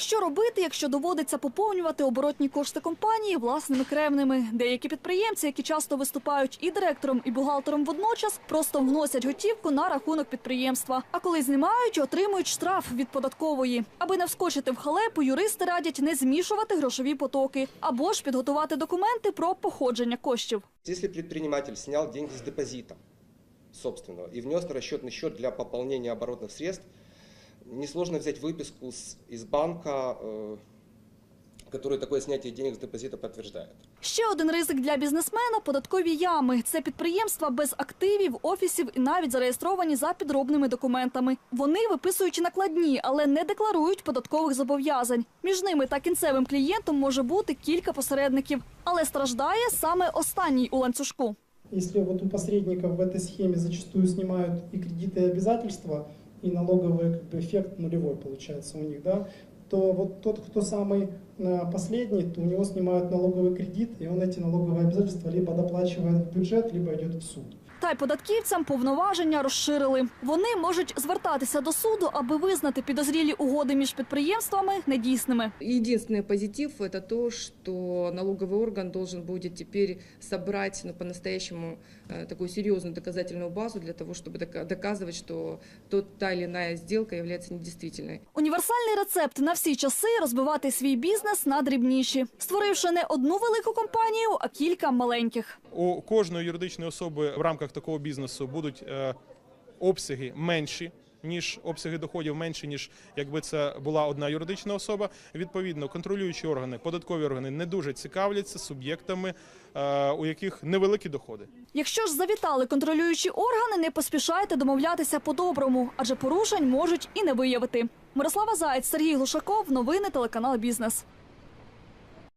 Що робити, якщо доводиться поповнювати оборотні кошти компанії власними кревними? Деякі підприємці, які часто виступають і директором, і бухгалтером водночас, просто вносять готівку на рахунок підприємства. А коли знімають, отримують штраф від податкової. Аби не вскочити в халепу, юристи радять не змішувати грошові потоки або ж підготувати документи про походження коштів. Если предприниматель снял деньги с депозита собственного и внес на расчетный счет для пополнения оборотных средств, несложно взять выписку с- из банка, э, который такое снятие денег с депозита подтверждает. Ще один ризик для бізнесмена податкові ями. Це підприємства без активів, офісів і навіть зареєстровані за підробними документами. Вони виписують накладні, але не декларують податкових зобов'язань. Між ними та кінцевим клієнтом може бути кілька посередників, але страждає саме останній у ланцюжку. Если вот у посредников в этой схеме зачастую снимают и кредиты, и обязательства, и налоговый как бы, эффект нулевой получается у них, да, то вот тот, кто самый э, последний, то у него снимают налоговый кредит, и он эти налоговые обязательства либо доплачивает в бюджет, либо идет в суд. Та й податківцям повноваження розширили. Вони можуть звертатися до суду, аби визнати підозрілі угоди між підприємствами недійсними. Единственный позитив – это то, что налоговый орган должен будет теперь собрать ну, по-настоящему э, такую серьезную доказательную базу для того, чтобы дока- доказывать, что тот, та или иная сделка является недействительной. Універсальний рецепт на всі часи розбивати свій бізнес на дрібніші, створивши не одну велику компанію, а кілька маленьких. У кожної юридичної особи в рамках такого бізнесу будуть е, обсяги менші. Ніж обсяги доходів менші, ніж якби це була одна юридична особа. Відповідно, контролюючі органи, податкові органи не дуже цікавляться суб'єктами, е, у яких невеликі доходи. Якщо ж завітали контролюючі органи, не поспішайте домовлятися по-доброму, адже порушень можуть і не виявити. Мирослава Заєць, Сергій Глушаков, новини телеканал Бізнес.